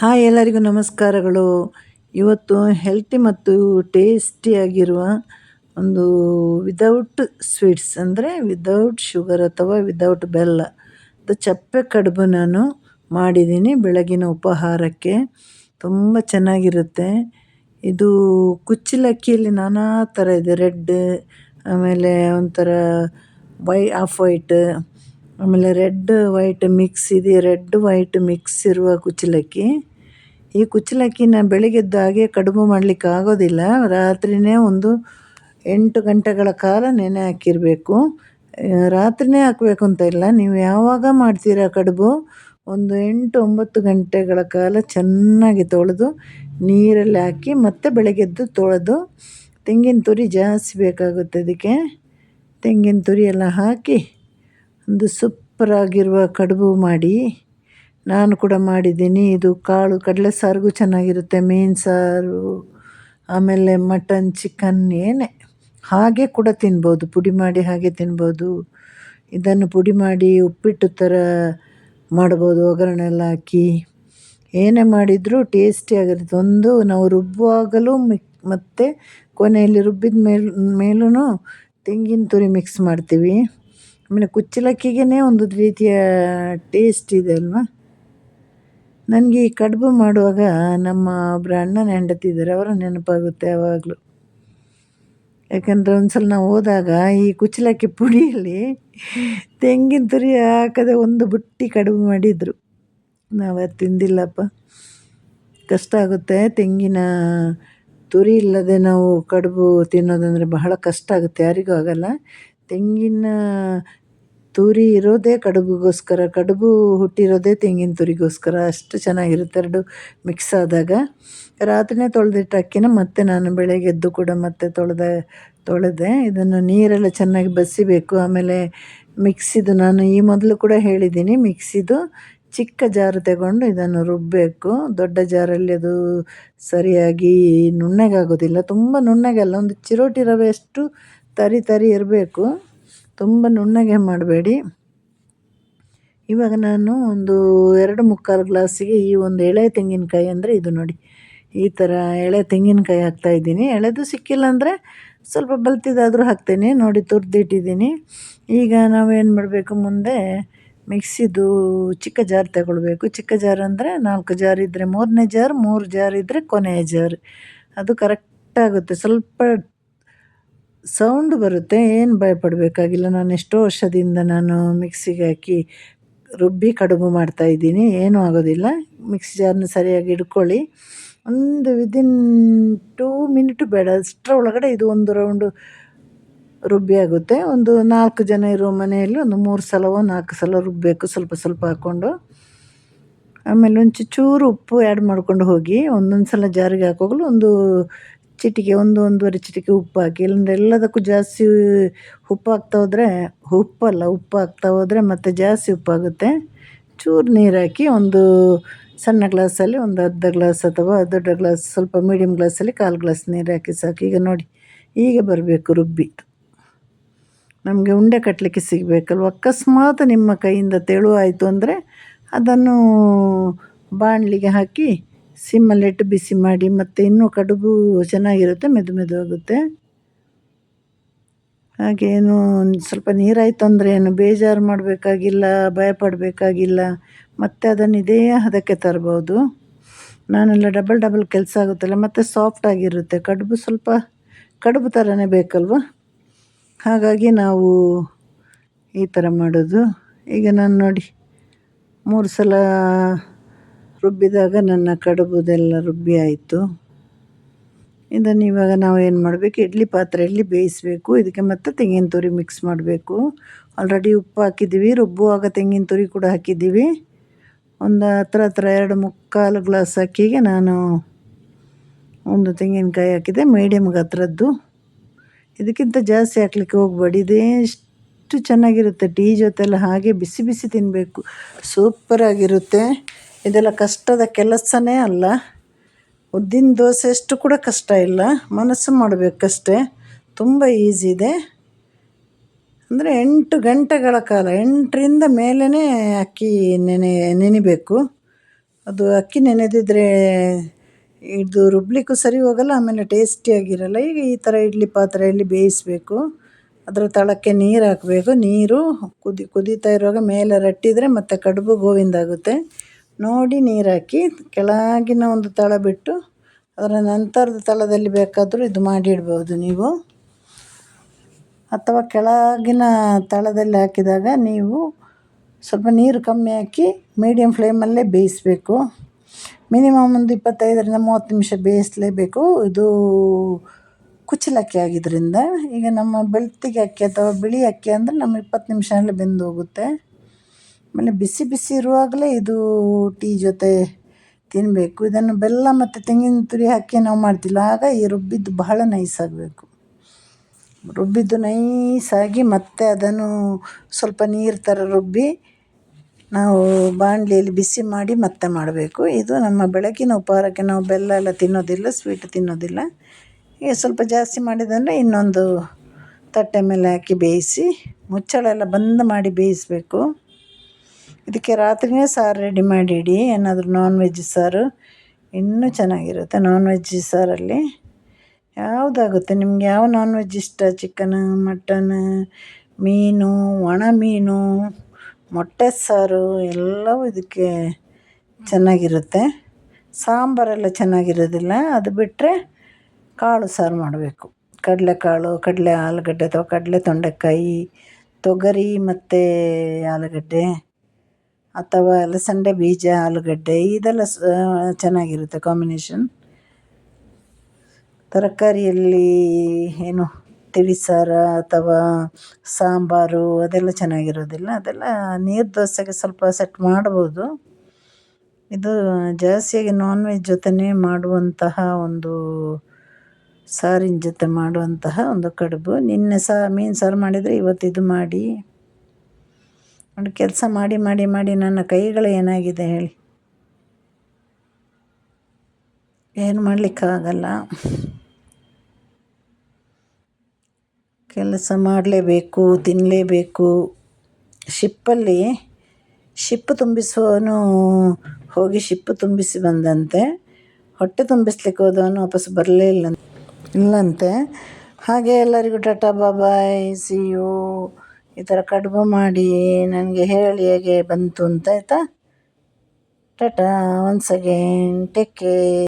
Hi ಎಲ್ಲರಿಗೂ ನಮಸ್ಕಾರಗಳು. ಇವತ್ತು ಹೆಲ್ತಿ ಮತ್ತು ಟೇಸ್ಟಿಯಾಗಿರುವ ಒಂದು ವಿದೌಟ್ ಸ್ವೀಟ್ಸ್ ಅಂದರೆ ವಿದೌಟ್ ಶುಗರ್ ಅಥವಾ ವಿದೌಟ್ ಬೆಲ್ಲ ಅದು ಚಪ್ಪೆ ಕಡುಬು ನಾನು ಮಾಡಿದ್ದೀನಿ ಬೆಳಗಿನ ಉಪಹಾರಕ್ಕೆ. ತುಂಬ ಚೆನ್ನಾಗಿರುತ್ತೆ. ಇದು ಕುಚ್ಚಿಲಕ್ಕಿಯಲ್ಲಿ ನಾನಾ ಥರ ಇದೆ. ರೆಡ್, ಆಮೇಲೆ ಒಂಥರ ವೈ, ಆಫ್ ವೈಟ್ ಆಮೇಲೆ ರೆಡ್, ವೈಟ್ ಮಿಕ್ಸ್ ಇದೆ. ರೆಡ್, ವೈಟ್ ಮಿಕ್ಸ್ ಇರುವ ಕುಚ್ಚಲಕ್ಕಿ. ಈ ಕುಚ್ಚಲಕ್ಕಿನ ಬೆಳಿಗ್ಗೆದ್ದು ಹಾಗೆ ಕಡುಬು ಮಾಡಲಿಕ್ಕೆ ಆಗೋದಿಲ್ಲ. ರಾತ್ರಿಯೇ ಒಂದು ಎಂಟು ಗಂಟೆಗಳ ಕಾಲ ನೆನೆ ಹಾಕಿರಬೇಕು. ರಾತ್ರಿಯೇ ಹಾಕಬೇಕು ಅಂತ ಇಲ್ಲ. ನೀವು ಯಾವಾಗ ಮಾಡ್ತೀರಾ ಕಡುಬು? ಒಂದು ಎಂಟು, ಒಂಬತ್ತು ಗಂಟೆಗಳ ಕಾಲ ಚೆನ್ನಾಗಿ ತೊಳೆದು ನೀರಲ್ಲಿ ಹಾಕಿ ಮತ್ತೆ ಬೆಳಗ್ಗೆದ್ದು ತೊಳೆದು ತೆಂಗಿನ ತುರಿ ಜಾಸ್ತಿ ಬೇಕಾಗುತ್ತೆ ಅದಕ್ಕೆ. ತೆಂಗಿನ ತುರಿ ಎಲ್ಲ ಹಾಕಿ ಒಂದು ಸೂಪರಾಗಿರುವ ಕಡುಬು ಮಾಡಿ ನಾನು ಕೂಡ ಮಾಡಿದ್ದೀನಿ. ಇದು ಕಾಳು ಕಡಲೆ ಸಾರಿಗೂ ಚೆನ್ನಾಗಿರುತ್ತೆ, ಮೀನು ಸಾರು, ಆಮೇಲೆ ಮಟನ್, ಚಿಕನ್, ಏನೇ. ಹಾಗೆ ಕೂಡ ತಿನ್ಬೋದು, ಪುಡಿ ಮಾಡಿ ಹಾಗೆ ತಿನ್ಬೋದು. ಇದನ್ನು ಪುಡಿ ಮಾಡಿ ಉಪ್ಪಿಟ್ಟು ಥರ ಮಾಡ್ಬೋದು, ಒಗ್ಗರಣೆ ಎಲ್ಲ ಹಾಕಿ. ಏನೇ ಮಾಡಿದರೂ ಟೇಸ್ಟಿಯಾಗಿರುತ್ತೆ ಒಂದು ನಾವು ರುಬ್ಬುವಾಗಲೂ ಮಿಕ್ ಮತ್ತು ಕೊನೆಯಲ್ಲಿ ರುಬ್ಬಿದ ಮೇಲೆ ಮೇಲೂ ತೆಂಗಿನ ತುರಿ ಮಿಕ್ಸ್ ಮಾಡ್ತೀವಿ. ಆಮೇಲೆ ಕುಚ್ಚಲಕ್ಕಿಗೆ ಒಂದು ರೀತಿಯ ಟೇಸ್ಟ್ ಇದೆ ಅಲ್ವಾ? ನನಗೆ ಈ ಕಡುಬು ಮಾಡುವಾಗ ನಮ್ಮ ಒಬ್ಬರ ಅಣ್ಣನ ಹೆಂಡತಿ ಇದ್ದಾರೆ, ಅವರ ನೆನಪಾಗುತ್ತೆ ಯಾವಾಗಲೂ. ಯಾಕಂದರೆ ಒಂದು ಸಲ ನಾವು ಹೋದಾಗ ಈ ಕುಚ್ಚಲಕ್ಕಿ ಪುಡಿಯಲ್ಲಿ ತೆಂಗಿನ ತುರಿ ಹಾಕದೆ ಒಂದು ಬುಟ್ಟಿ ಕಡುಬು ಮಾಡಿದರು. ನಾವು ಅದು ತಿಂದಿಲ್ಲಪ್ಪ. ಕಷ್ಟ ಆಗುತ್ತೆ, ತೆಂಗಿನ ತುರಿ ಇಲ್ಲದೆ ನಾವು ಕಡುಬು ತಿನ್ನೋದಂದರೆ ಬಹಳ ಕಷ್ಟ ಆಗುತ್ತೆ, ಯಾರಿಗೂ ಆಗೋಲ್ಲ. ತೆಂಗಿನ ತುರಿ ಇರೋದೇ ಕಡುಬುಗೋಸ್ಕರ ಕಡುಬು ಹುಟ್ಟಿರೋದೇ ತೆಂಗಿನ ತುರಿಗೋಸ್ಕರ. ಅಷ್ಟು ಚೆನ್ನಾಗಿರುತ್ತೆ ಎರಡು ಮಿಕ್ಸ್ ಆದಾಗ. ರಾತ್ರಿನೇ ತೊಳೆದಿಟ್ಟ ಅಕ್ಕಿನ ಮತ್ತೆ ನಾನು ಬೆಳಗ್ಗೆ ಎದ್ದು ಕೂಡ ಮತ್ತೆ ತೊಳೆದ, ತೊಳೆದೆ. ಇದನ್ನು ನೀರೆಲ್ಲ ಚೆನ್ನಾಗಿ ಬಸಿಬೇಕು ಆಮೇಲೆ ಮಿಕ್ಸಿದು ನಾನು ಈ ಮೊದಲು ಕೂಡ ಹೇಳಿದ್ದೀನಿ, ಮಿಕ್ಸಿದು ಚಿಕ್ಕ ಜಾರು ತಗೊಂಡು ಇದನ್ನು ರುಬ್ಬಬೇಕು ದೊಡ್ಡ ಜಾರಲ್ಲಿ ಅದು ಸರಿಯಾಗಿ ನುಣ್ಣಗಾಗೋದಿಲ್ಲ. ತುಂಬ ನುಣ್ಣಗಲ್ಲ, ಒಂದು ಚಿರೋಟಿ ರವೆಯಷ್ಟು ತರಿ ತರಿ ಇರಬೇಕು. ತುಂಬ ನುಣ್ಣಗೆ ಮಾಡಬೇಡಿ. ಇವಾಗ ನಾನು ಒಂದು ಎರಡು ಮುಕ್ಕಾಲು ಗ್ಲಾಸಿಗೆ ಈ ಒಂದು ಎಳೆ ತೆಂಗಿನಕಾಯಿ ಅಂದರೆ ಇದು ನೋಡಿ. ಈ ಥರ ಎಳೆ ತೆಂಗಿನಕಾಯಿ ಹಾಕ್ತಾಯಿದ್ದೀನಿ ಎಳೆದು ಸಿಕ್ಕಿಲ್ಲ ಅಂದರೆ ಸ್ವಲ್ಪ ಬಲ್ತಿದಾದರೂ ಹಾಕ್ತೇನೆ. ನೋಡಿ ತುರ್ದಿಟ್ಟಿದ್ದೀನಿ. ಈಗ ನಾವೇನು ಮಾಡಬೇಕು ಮುಂದೆ? ಮಿಕ್ಸಿದು ಚಿಕ್ಕ ಜಾರ್ ತಗೊಳ್ಬೇಕು. ಚಿಕ್ಕ ಜಾರ್ ಅಂದರೆ ನಾಲ್ಕು ಜಾರ್ ಇದ್ದರೆ ಮೂರನೇ ಜಾರ್, ಮೂರು ಜಾರ್ ಇದ್ದರೆ ಕೊನೆಯ ಜಾರ್. ಅದು ಕರೆಕ್ಟಾಗುತ್ತೆ ಸ್ವಲ್ಪ ಸೌಂಡ್ ಬರುತ್ತೆ, ಏನು ಭಯಪಡಬೇಕಾಗಿಲ್ಲ. ನಾನು ಎಷ್ಟೋ ವರ್ಷದಿಂದ ನಾನು ಮಿಕ್ಸಿಗೆ ಹಾಕಿ ರುಬ್ಬಿ ಕಡುಬು ಮಾಡ್ತಾಯಿದ್ದೀನಿ ಏನೂ ಆಗೋದಿಲ್ಲ. ಮಿಕ್ಸಿ ಜಾರ್ನ ಸರಿಯಾಗಿ ಇಟ್ಕೊಳ್ಳಿ ಒಂದು ವಿದಿನ್ ಟೂ ಮಿನಿಟು ಬೇಡ, ಅಷ್ಟರ ಒಳಗಡೆ ಇದು ಒಂದು ರೌಂಡು ರುಬ್ಬಿ ಆಗುತ್ತೆ. ಒಂದು ನಾಲ್ಕು ಜನ ಇರೋ ಮನೆಯಲ್ಲಿ ಒಂದು ಮೂರು ಸಲವೋ, ನಾಲ್ಕು ಸಲ ರುಬ್ಬಬೇಕು ಸ್ವಲ್ಪ ಸ್ವಲ್ಪ ಹಾಕ್ಕೊಂಡು ಆಮೇಲೆ ಒಂದು ಉಪ್ಪು ಆ್ಯಡ್ ಮಾಡ್ಕೊಂಡು ಹೋಗಿ ಒಂದೊಂದು ಸಲ ಜಾರಿಗೆ ಹಾಕೋಗಲು ಒಂದು ಚಿಟಿಕೆ ಒಂದು ಒಂದೂವರೆ ಚಿಟಿಕೆ ಉಪ್ಪು ಹಾಕಿ, ಇಲ್ಲಾಂದ್ರೆ ಎಲ್ಲದಕ್ಕೂ ಜಾಸ್ತಿ ಉಪ್ಪು ಹಾಕ್ತಾ ಹೋದರೆ, ಉಪ್ಪಲ್ಲ, ಉಪ್ಪು ಹಾಕ್ತಾ ಹೋದರೆ ಮತ್ತೆ ಜಾಸ್ತಿ ಉಪ್ಪಾಗುತ್ತೆ ಚೂರು ನೀರು ಹಾಕಿ ಒಂದು ಸಣ್ಣ ಗ್ಲಾಸಲ್ಲಿ, ಒಂದು ಅರ್ಧ ಗ್ಲಾಸ್ ಅಥವಾ ದೊಡ್ಡ ಗ್ಲಾಸ್, ಸ್ವಲ್ಪ ಮೀಡಿಯಮ್ ಗ್ಲಾಸಲ್ಲಿ ಕಾಲು ಗ್ಲಾಸ್ ನೀರು ಹಾಕಿ ಸಾಕು. ಈಗ ನೋಡಿ, ಹೀಗೆ ಬರಬೇಕು ರುಬ್ಬಿ. ನಮಗೆ ಉಂಡೆ ಕಟ್ಟಲಿಕ್ಕೆ ಸಿಗಬೇಕಲ್ವ? ಅಕಸ್ಮಾತ್ ನಿಮ್ಮ ಕೈಯಿಂದ ತೆಳು ಆಯಿತು ಅಂದರೆ ಅದನ್ನು ಬಾಣಲಿಗೆ ಹಾಕಿ ಸಿಮ್ಮಲ್ಲಿಟ್ಟು ಬಿಸಿ ಮಾಡಿ ಮತ್ತು ಇನ್ನೂ ಕಡುಬು ಚೆನ್ನಾಗಿರುತ್ತೆ, ಮೆದು ಮೆದುವಾಗುತ್ತೆ ಹಾಗೇನು ಸ್ವಲ್ಪ ನೀರಾಯಿತು ಅಂದರೆ ಏನು, ಬೇಜಾರು ಮಾಡಬೇಕಾಗಿಲ್ಲ, ಭಯಪಡಬೇಕಾಗಿಲ್ಲ, ಮತ್ತು ಅದನ್ನು ಇದೇ ಹದಕ್ಕೆ ತರ್ಬೋದು. ನಾನೆಲ್ಲ ಡಬಲ್ ಡಬಲ್ ಕೆಲಸ ಆಗುತ್ತಲ್ಲ, ಮತ್ತು ಸಾಫ್ಟಾಗಿರುತ್ತೆ ಕಡುಬು ಸ್ವಲ್ಪ, ಕಡುಬು ಥರನೇ ಬೇಕಲ್ವ? ಹಾಗಾಗಿ ನಾವು ಈ ಥರ ಮಾಡೋದು. ಈಗ ನಾನು ನೋಡಿ, ಮೂರು ಸಲ ರುಬ್ಬಿದಾಗ ನನ್ನ ಕಡುಬುದೆಲ್ಲ ರುಬ್ಬಿ ಆಯಿತು. ಇದನ್ನು ಇವಾಗ ನಾವು ಏನು ಮಾಡಬೇಕು? ಇಡ್ಲಿ ಪಾತ್ರೆಯಲ್ಲಿ ಬೇಯಿಸಬೇಕು. ಇದಕ್ಕೆ ಮತ್ತೆ ತೆಂಗಿನ ತುರಿ ಮಿಕ್ಸ್ ಮಾಡಬೇಕು. ಆಲ್ರೆಡಿ ಉಪ್ಪು ಹಾಕಿದ್ದೀವಿ. ರುಬ್ಬುವಾಗ ತೆಂಗಿನ ತುರಿ ಕೂಡ ಹಾಕಿದ್ದೀವಿ. ಒಂದು ಹತ್ರ ಹತ್ರ ಎರಡು ಮುಕ್ಕಾಲು ಗ್ಲಾಸ್ ಅಕ್ಕಿಗೆ ನಾನು ಒಂದು ತೆಂಗಿನಕಾಯಿ ಹಾಕಿದೆ. ಮೀಡಿಯಮ್ ಹತ್ರದ್ದು. ಇದಕ್ಕಿಂತ ಜಾಸ್ತಿ ಹಾಕ್ಲಿಕ್ಕೆ ಹೋಗಬೇಡಿ. ಇದೇ ಎಷ್ಟು ಚೆನ್ನಾಗಿರುತ್ತೆ. ಟೀ ಜೊತೆಲ್ಲ ಹಾಗೆ ಬಿಸಿ ಬಿಸಿ ತಿನ್ನಬೇಕು ಸೂಪರಾಗಿರುತ್ತೆ. ಇದೆಲ್ಲ ಕಷ್ಟದ ಕೆಲಸನೇ ಅಲ್ಲ. ಉದ್ದಿನ ದೋಸೆ ಅಷ್ಟು ಕೂಡ ಕಷ್ಟ ಇಲ್ಲ. ಮನಸ್ಸು ಮಾಡಬೇಕಷ್ಟೇ. ತುಂಬ ಈಸಿ ಇದೆ. ಅಂದರೆ ಎಂಟು ಗಂಟೆಗಳ ಕಾಲ, ಎಂಟರಿಂದ ಮೇಲೇ ಅಕ್ಕಿ ನೆನೆ, ನೆನಿಬೇಕು. ಅದು ಅಕ್ಕಿ ನೆನೆದಿದ್ರೆ ಇದು ರುಬ್ಲಿಕ್ಕೂ ಸರಿ ಹೋಗಲ್ಲ, ಆಮೇಲೆ ಟೇಸ್ಟಿಯಾಗಿರಲ್ಲ. ಈಗ ಈ ಥರ ಇಡ್ಲಿ ಪಾತ್ರೆಯಲ್ಲಿ ಬೇಯಿಸಬೇಕು. ಅದರ ತಳಕ್ಕೆ ನೀರು ಹಾಕಬೇಕು. ನೀರು ಕುದಿ, ಕುದೀತಾ ಇರುವಾಗ ಮೇಲೆ ರಟ್ಟಿದರೆ ಮತ್ತು ಕಡುಬು ಗೋವಿಂದ ಆಗುತ್ತೆ. ನೋಡಿ ನೀರು ಹಾಕಿ ಕೆಳಗಿನ ಒಂದು ತಳ ಬಿಟ್ಟು ಅದರ ನಂತರದ ತಳದಲ್ಲಿ ಬೇಕಾದರೂ ಇದು ಮಾಡಿ ಇಡ್ಬೋದು ನೀವು. ಅಥವಾ ಕೆಳಗಿನ ತಳದಲ್ಲಿ ಹಾಕಿದಾಗ ನೀವು ಸ್ವಲ್ಪ ನೀರು ಕಮ್ಮಿ ಹಾಕಿ ಮೀಡಿಯಮ್ ಫ್ಲೇಮಲ್ಲೇ ಬೇಯಿಸಬೇಕು. ಮಿನಿಮಮ್ ಒಂದು ಇಪ್ಪತ್ತೈದರಿಂದ ಮೂವತ್ತು ನಿಮಿಷ ಬೇಯಿಸಲೇಬೇಕು. ಇದು ಕುಚ್ಚಲಕ್ಕಿ ಆಗಿದ್ದರಿಂದ ಈಗ ನಮ್ಮ ಬೆಳ್ತಿಗೆ ಅಕ್ಕಿ ಅಥವಾ ಬಿಳಿ ಅಕ್ಕಿ ಅಂದರೆ ನಮ್ಮ ಇಪ್ಪತ್ತು ನಿಮಿಷದಲ್ಲಿ ಬೆಂದು ಹೋಗುತ್ತೆ ಆಮೇಲೆ ಬಿಸಿ ಬಿಸಿ ಇರುವಾಗಲೇ ಇದು ಟೀ ಜೊತೆ ತಿನ್ನಬೇಕು ಇದನ್ನು ಬೆಲ್ಲ ಮತ್ತು ತೆಂಗಿನ ತುರಿ ಹಾಕಿ ನಾವು ಮಾಡ್ತಿಲ್ಲ. ಆಗ ಈ ರುಬ್ಬಿದ್ದು ಬಹಳ ನೈಸ್ ಆಗಬೇಕು. ರುಬ್ಬಿದ್ದು ನೈಸಾಗಿ ಮತ್ತೆ ಅದನ್ನು ಸ್ವಲ್ಪ ನೀರು ಥರ ರುಬ್ಬಿ ನಾವು ಬಾಣಲಿಯಲ್ಲಿ ಬಿಸಿ ಮಾಡಿ ಮತ್ತೆ ಮಾಡಬೇಕು. ಇದು ನಮ್ಮ ಬೆಳಗಿನ ಉಪಹಾರಕ್ಕೆ ನಾವು ಬೆಲ್ಲ ಎಲ್ಲ ತಿನ್ನೋದಿಲ್ಲ ಸ್ವೀಟ್ ತಿನ್ನೋದಿಲ್ಲ. ಈಗ ಸ್ವಲ್ಪ ಜಾಸ್ತಿ ಮಾಡಿದಂದರೆ ಇನ್ನೊಂದು ತಟ್ಟೆ ಮೇಲೆ ಹಾಕಿ ಬೇಯಿಸಿ, ಮುಚ್ಚಳ ಎಲ್ಲ ಬಂದ್ ಮಾಡಿ ಬೇಯಿಸಬೇಕು. ಇದಕ್ಕೆ ರಾತ್ರಿಯೇ ಸಾರು ರೆಡಿ ಮಾಡಿ ಇಡಿ ಏನಾದರೂ ನಾನ್ ವೆಜ್ ಸಾರು. ಇನ್ನೂ ಚೆನ್ನಾಗಿರುತ್ತೆ ನಾನ್ ವೆಜ್ ಸಾರಲ್ಲಿ. ಯಾವುದಾಗುತ್ತೆ? ನಿಮ್ಗೆ ಯಾವ ನಾನ್ ವೆಜ್ ಇಷ್ಟ? ಚಿಕನ್ ಮಟನ್ ಮೀನು, ಒಣ ಮೀನು, ಮೊಟ್ಟೆ ಸಾರು, ಎಲ್ಲವೂ ಇದಕ್ಕೆ ಚೆನ್ನಾಗಿರುತ್ತೆ. ಸಾಂಬಾರೆಲ್ಲ ಚೆನ್ನಾಗಿರೋದಿಲ್ಲ. ಅದು ಬಿಟ್ಟರೆ ಕಾಳು ಸಾರು ಮಾಡಬೇಕು. ಕಡಲೆಕಾಳು, ಕಡಲೆ ಆಲೂಗಡ್ಡೆ ಅಥವಾ ಕಡಲೆ ತೊಂಡೆಕಾಯಿ, ತೊಗರಿ ಮತ್ತು ಆಲೂಗಡ್ಡೆ. ಅಥವಾ ಅಲಸಂದೆ ಬೀಜ, ಆಲೂಗಡ್ಡೆ, ಇದೆಲ್ಲ ಚೆನ್ನಾಗಿರುತ್ತೆ ಕಾಂಬಿನೇಷನ್. ತರಕಾರಿಯಲ್ಲಿ ಏನು ತಿಳಿಸಾರ ಅಥವಾ ಸಾಂಬಾರು ಅದೆಲ್ಲ ಚೆನ್ನಾಗಿರೋದಿಲ್ಲ. ಅದೆಲ್ಲ ನೀರು ದೋಸೆಗೆ ಸ್ವಲ್ಪ ಸೆಟ್ ಮಾಡ್ಬೋದು. ಇದು ಜಾಸ್ತಿಯಾಗಿ ನಾನ್ ವೆಜ್ ಜೊತೆನೇ ಮಾಡುವಂತಹ ಒಂದು ಸಾರಿನ ಜೊತೆ ಮಾಡುವಂತಹ ಒಂದು ಕಡುಬು. ನಿನ್ನೆ ಸಹ ಮೀನು ಸಾರು ಮಾಡಿದರೆ ಇವತ್ತು ಇದು ಮಾಡಿ. ನೋಡಿ ಕೆಲಸ ಮಾಡಿ ಮಾಡಿ ಮಾಡಿ ನನ್ನ ಕೈಗಳು ಏನಾಗಿದೆ ಹೇಳಿ. ಏನು ಮಾಡಲಿಕ್ಕಾಗಲ್ಲ. ಕೆಲಸ ಮಾಡಲೇಬೇಕು ತಿನ್ನಲೇಬೇಕು ಶಿಪ್ಪಲ್ಲಿ ಶಿಪ್ಪು ತುಂಬಿಸುವವನು ಹೋಗಿ ಶಿಪ್ಪು ತುಂಬಿಸಿ ಬಂದಂತೆ. ಹೊಟ್ಟೆ ತುಂಬಿಸ್ಲಿಕ್ಕೆ ಹೋದವನು ವಾಪಸ್ ಬರಲೇ ಇಲ್ಲ ಇಲ್ಲಂತೆ. ಹಾಗೆ ಎಲ್ಲರಿಗೂ ಟಾಟಾ ಬಾಬಾಯ್ ಸಿ ಯು ಈ ಥರ ಕಡುಬು ಮಾಡಿ ನನಗೆ ಹೇಳಿ ಹೇಗೆ ಬಂತು ಅಂತ ಆಯಿತಾ? Tata once again take care